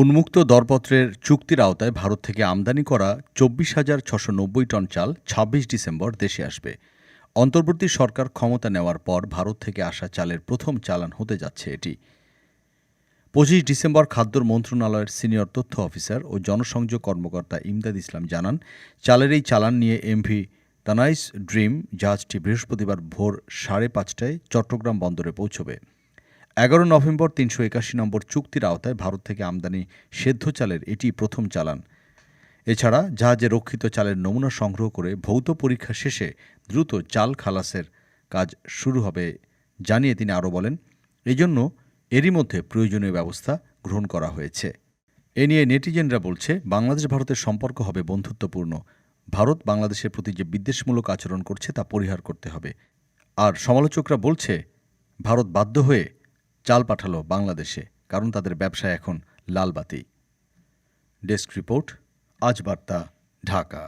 উন্মুক্ত দরপত্রের চুক্তির আওতায় ভারত থেকে আমদানি করা চব্বিশ হাজার ছশো নব্বই টন চাল ছাব্বিশ ডিসেম্বর দেশে আসবে। অন্তর্বর্তী সরকার ক্ষমতা নেওয়ার পর ভারত থেকে আসা চালের প্রথম চালান হতে যাচ্ছে এটি। পঁচিশ ডিসেম্বর খাদ্য মন্ত্রণালয়ের সিনিয়র তথ্য অফিসার ও জনসংযোগ কর্মকর্তা ইমদাদ ইসলাম জানান, চালের এই চালান নিয়ে এমভি তানাইস ড্রিম, জাহাজটি বৃহস্পতিবার ভোর সাড়ে পাঁচটায় চট্টগ্রাম বন্দরে পৌঁছবে। এগারো নভেম্বর তিনশো একাশি নম্বর চুক্তির আওতায় ভারত থেকে আমদানি সেদ্ধ চালের এটি প্রথম চালান। এছাড়া জাহাজে রক্ষিত চালের নমুনা সংগ্রহ করে ভৌত পরীক্ষা শেষে দ্রুত চাল খালাসের কাজ শুরু হবে জানিয়ে তিনি আরও বলেন, এজন্য এরই মধ্যে প্রয়োজনীয় ব্যবস্থা গ্রহণ করা হয়েছে। এ নিয়ে নেটিজেনরা বলছে, বাংলাদেশ ভারতের সম্পর্ক হবে বন্ধুত্বপূর্ণ। ভারত বাংলাদেশের প্রতি যে বিদ্বেষমূলক আচরণ করছে তা পরিহার করতে হবে। আর সমালোচকরা বলছে, ভারত বাধ্য হয়ে চাল পাঠালো বাংলাদেশে কারণ তাদের ব্যবসা এখন লালবাতি ডেস্ক রিপোর্ট আজ বার্তা ঢাকা।